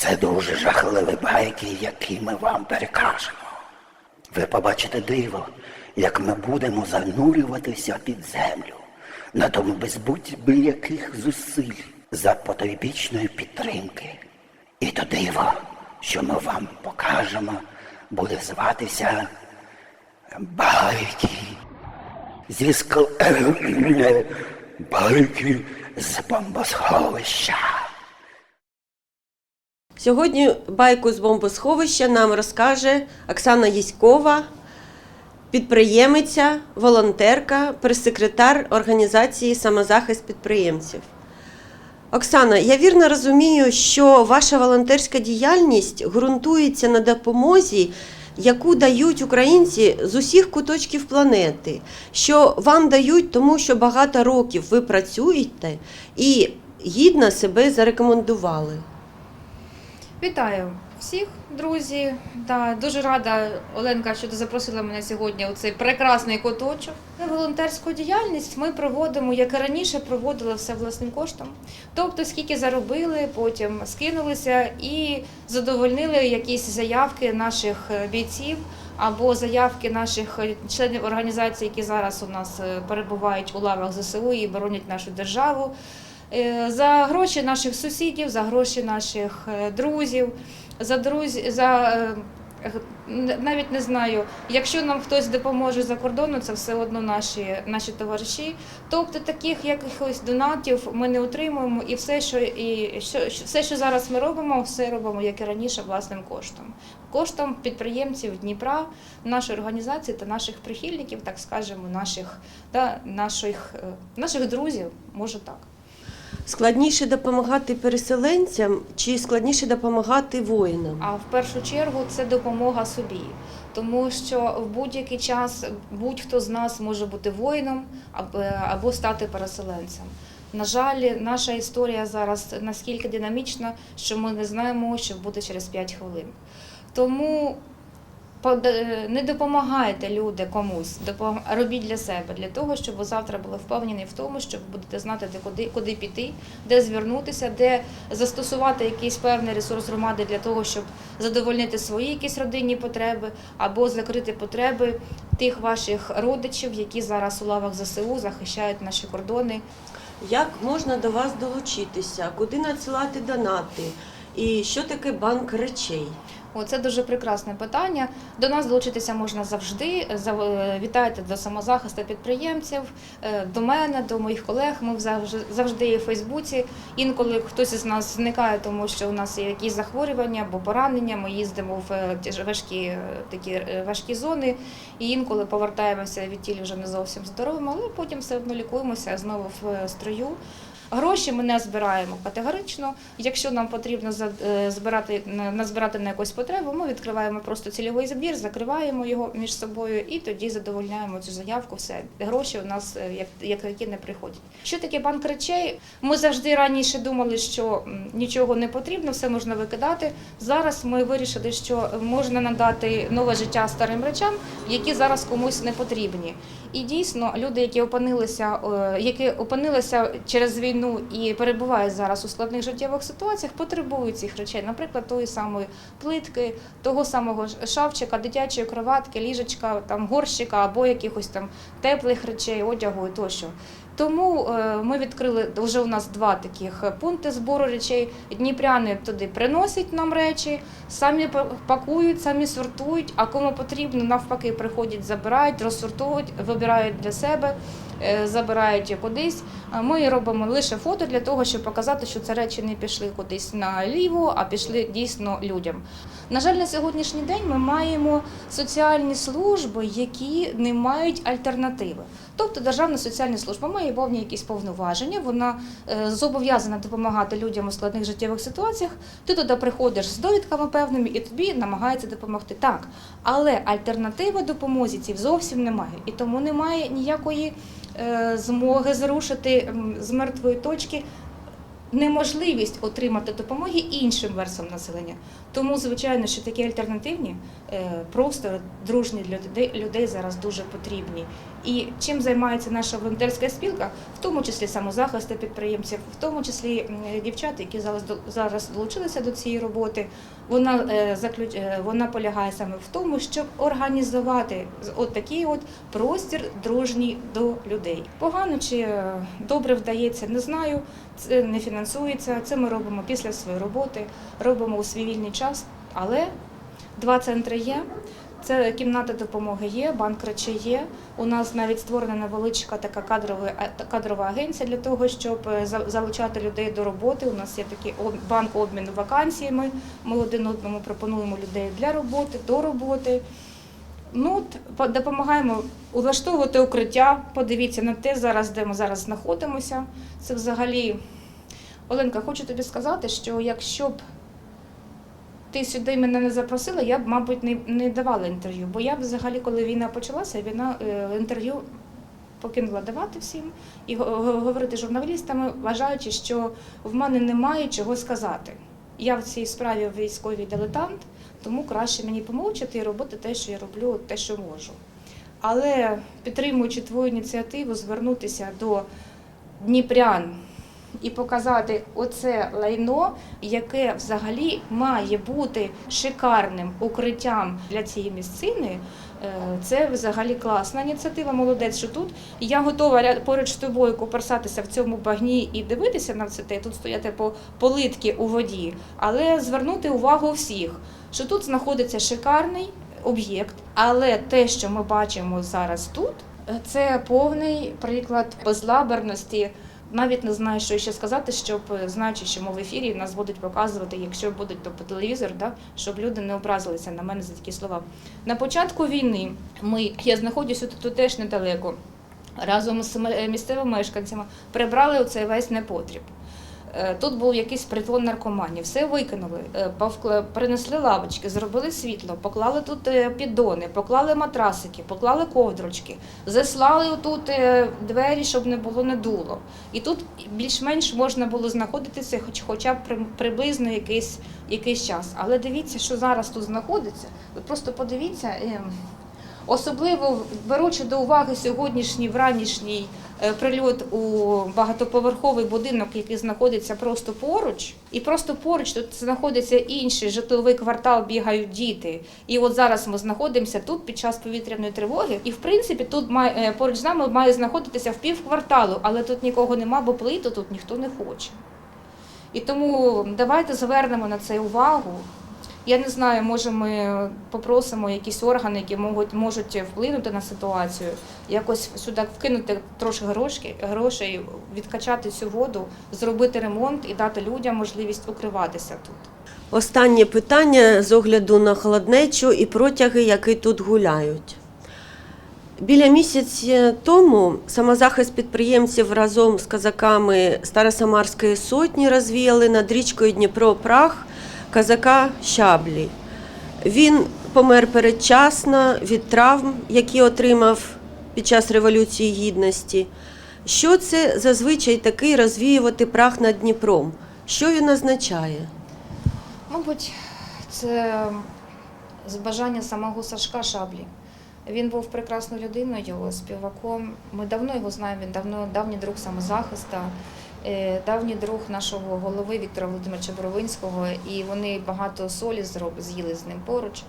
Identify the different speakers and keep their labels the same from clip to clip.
Speaker 1: Це дуже жахливі байки, які ми вам перекажемо. Ви побачите диво, як ми будемо занурюватися під землю, на тому без будь-яких зусиль за потойбічної підтримки. І то диво, що ми вам покажемо, буде зватися байки зі скл... байки з бомбосховища.
Speaker 2: Сьогодні байку з бомбосховища нам розкаже Оксана Єськова, підприємиця, волонтерка, прес-секретар організації Самозахист підприємців. Оксана, я вірно розумію, що ваша волонтерська діяльність ґрунтується на допомозі, яку дають українці з усіх куточків планети, що вам дають, тому що багато років ви працюєте і гідно себе зарекомендували.
Speaker 3: Вітаю всіх, друзі. Да, дуже рада, Оленка, що ти запросила мене сьогодні у цей прекрасний куточок. Волонтерську діяльність ми проводимо, як і раніше, проводили все власним коштом. Тобто, скільки заробили, потім скинулися і задовольнили якісь заявки наших е, бійців або заявки наших е, членів організацій, які зараз у нас е, перебувають у лавах ЗСУ і боронять нашу державу. Е, За гроші наших сусідів, за гроші наших е, друзів, за друзі, за е, навіть не знаю, якщо нам хтось допоможе за кордону, це все одно наші, наші товариші. Тобто таких якихось донатів ми не отримуємо, і все, що і що, все, що зараз ми робимо, все робимо як і раніше власним коштом. Коштом підприємців Дніпра, нашої організації та наших прихильників, так скажемо, наших, да, наших, наших друзів, може так.
Speaker 2: Складніше допомагати переселенцям чи складніше допомагати воїнам?
Speaker 3: А в першу чергу це допомога собі, тому що в будь-який час будь-хто з нас може бути воїном або, або стати переселенцем. На жаль, наша історія зараз наскільки динамічна, що ми не знаємо, що буде через 5 хвилин. Тому не допомагайте люди комусь, робіть для себе, для того, щоб ви завтра були впевнені в тому, що ви будете знати, де куди, куди піти, де звернутися, де застосувати якийсь певний ресурс громади для того, щоб задовольнити свої якісь родинні потреби або закрити потреби тих ваших родичів, які зараз у лавах ЗСУ захищають наші кордони.
Speaker 2: Як можна до вас долучитися? Куди надсилати донати? І що таке банк речей?
Speaker 3: О, це дуже прекрасне питання. До нас долучитися можна завжди. Зав- Вітайте до самозахисту підприємців, е, до мене, до моїх колег. Ми завжди є в Фейсбуці. Інколи хтось із нас зникає, тому що у нас є якісь захворювання або поранення. Ми їздимо в е, важкі е, такі е, важкі зони, і інколи повертаємося від тілі вже не зовсім здоровими, але потім все одно лікуємося знову в е, строю. Гроші ми не збираємо категорично. Якщо нам потрібно е, збирати на- назбирати на якусь потребу, ми відкриваємо просто цільовий збір, закриваємо його між собою і тоді задовольняємо цю заявку. Все гроші у нас е, як, як які не приходять. Що таке банк речей? Ми завжди раніше думали, що нічого не потрібно, все можна викидати. Зараз ми вирішили, що можна надати нове життя старим речам, які зараз комусь не потрібні. І дійсно, люди, які опинилися, е, які опинилися через війну і перебувають зараз у складних життєвих ситуаціях, потребують цих речей, наприклад, тої самої плитки, того самого шафчика, дитячої кроватки, ліжечка, там горщика або якихось там теплих речей, одягу і тощо. Тому е, ми відкрили вже у нас два таких пункти збору речей. Дніпряни туди приносять нам речі, самі па- пакують, самі сортують. А кому потрібно, навпаки, приходять, забирають, розсортують, вибирають для себе, забирають кудись. А Ми робимо лише фото для того, щоб показати, що ці речі не пішли кудись наліво, а пішли дійсно людям. На жаль, на сьогоднішній день ми маємо соціальні служби, які не мають альтернативи. Тобто Державна соціальна служба має повні якісь повноваження, вона е, зобов'язана допомагати людям у складних життєвих ситуаціях. Ти туди приходиш з довідками певними і тобі намагається допомогти. Так, але альтернативи допомозі цій зовсім немає. І тому немає ніякої е, змоги зрушити з мертвої точки неможливість отримати допомоги іншим верствам населення. Тому, звичайно, що такі альтернативні, е, просто дружні для людей, людей зараз дуже потрібні. І чим займається наша волонтерська спілка, в тому числі самозахисту підприємців, в тому числі м, дівчата, які зараз зараз долучилися до цієї роботи, вона е, заключ... е, вона полягає саме в тому, щоб організувати от такий от простір дружній до людей. Погано чи е, добре вдається, не знаю. Це не фінансується. Це ми робимо після своєї роботи, робимо у свій вільний час. Але два центри є. Це кімната допомоги є, банк речей є. У нас навіть створена невеличка така кадрова, кадрова агенція для того, щоб е, залучати людей до роботи. У нас є такий банк обміну вакансіями. Ми один одному пропонуємо людей для роботи, до роботи. Ну, допомагаємо улаштовувати укриття. Подивіться на те, зараз, де ми зараз знаходимося. Це взагалі. Оленка, хочу тобі сказати, що якщо б ти сюди мене не запросила, я б, мабуть, не, не давала інтерв'ю. Бо я взагалі, коли війна почалася, війна е, інтерв'ю покинула давати всім і го- го- говорити журналістами, вважаючи, що в мене немає чого сказати. Я в цій справі військовий дилетант, тому краще мені помовчати і робити те, що я роблю, те, що можу. Але підтримуючи твою ініціативу, звернутися до дніпрян і показати оце лайно, яке взагалі має бути шикарним укриттям для цієї місцини. е, Це взагалі класна ініціатива. Молодець, що тут я готова поруч з тобою куперсатися в цьому багні і дивитися на це те, тут стояти по политки у воді, але звернути увагу всіх, що тут знаходиться шикарний об'єкт, але те, що ми бачимо зараз тут, е, це повний приклад безлаберності. Навіть не знаю, що ще сказати, щоб е, знаючи, що ми в ефірі нас будуть показувати, якщо будуть то по телевізор, да, щоб люди не образилися на мене за такі слова. На початку війни ми, я знаходжуся тут, теж недалеко, разом з ме- місцевими мешканцями прибрали оцей весь непотріб. Е, Тут був якийсь притон наркоманів, все викинули, е, принесли лавочки, зробили світло, поклали тут е, піддони, поклали матрасики, поклали ковдрочки, заслали тут двері, щоб не було не дуло. І тут більш-менш можна було знаходитися, хоч хоча б приблизно якийсь, якийсь час. Але дивіться, що зараз тут знаходиться. Ви просто подивіться. Особливо беручи до уваги сьогоднішній вранішній е, прильот у багатоповерховий будинок, який знаходиться просто поруч, і просто поруч тут знаходиться інший житловий квартал, бігають діти. І от зараз ми знаходимося тут під час повітряної тривоги. І в принципі тут має е, поруч з нами має знаходитися в пів кварталу, але тут нікого нема, бо плиту тут ніхто не хоче. І тому давайте звернемо на це увагу. Я не знаю, може ми попросимо якісь органи, які можуть, можуть вплинути на ситуацію, якось сюди вкинути трошки грошей, грошей, відкачати цю воду, зробити ремонт і дати людям можливість укриватися тут.
Speaker 2: Останнє питання з огляду на холоднечу і протяги, які тут гуляють. Біля місяця тому самозахист підприємців разом з казаками Старосамарської сотні розвіяли над річкою Дніпро прах казака Щаблі. Він помер передчасно від травм, які отримав під час Революції Гідності. Що це зазвичай такий розвіювати прах над Дніпром? Що він означає?
Speaker 3: Мабуть, це з бажання самого Сашка Шаблі. Він був прекрасною людиною, співаком. Ми давно його знаємо, він давно давній друг самозахиста, е, давній друг нашого голови Віктора Володимировича Боровинського, і вони багато солі з'їли з ним поруч.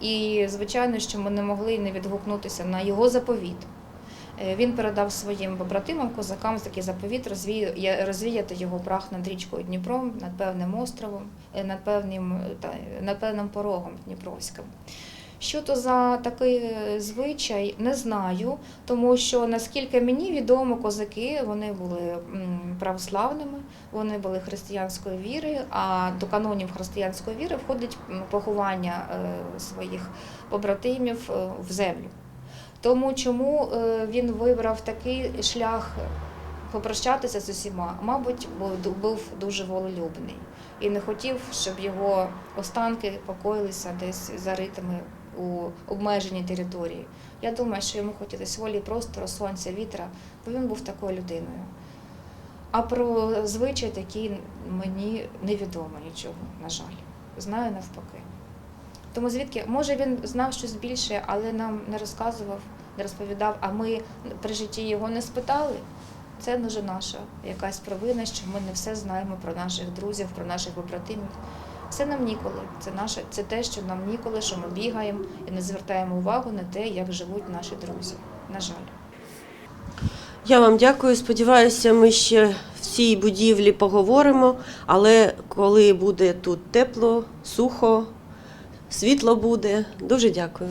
Speaker 3: І, звичайно, що ми не могли не відгукнутися на його заповіт. Е, Він передав своїм побратимам, козакам такий заповіт розві- розвіяти його прах над річкою Дніпром, над певним островом, е, над певним, е, та, над певним порогом Дніпровським. Що то за такий е, звичай, не знаю, тому що наскільки мені відомо, козаки вони були православними, вони були християнської віри, а до канонів християнської віри входить поховання е, своїх побратимів е, в землю. Тому чому він вибрав такий шлях попрощатися з усіма, мабуть, бу- був дуже волелюбний. І не хотів, щоб його останки покоїлися десь заритими у обмеженій території. Я думаю, що йому хотілося волі простору, сонця, вітра, бо він був такою людиною. А про звичай такі мені невідомо нічого, на жаль. Знаю навпаки. Тому звідки, може він знав щось більше, але нам не розказував, не розповідав, а ми при житті його не спитали. Це дуже наша якась провина, що ми не все знаємо про наших друзів, про наших побратимів. Це нам ніколи. Це наше, це те, що нам ніколи, що ми бігаємо і не звертаємо увагу на те, як живуть наші друзі. На жаль.
Speaker 2: Я вам дякую. Сподіваюся, ми ще в цій будівлі поговоримо, але коли буде тут тепло, сухо, світло буде. Дуже дякую.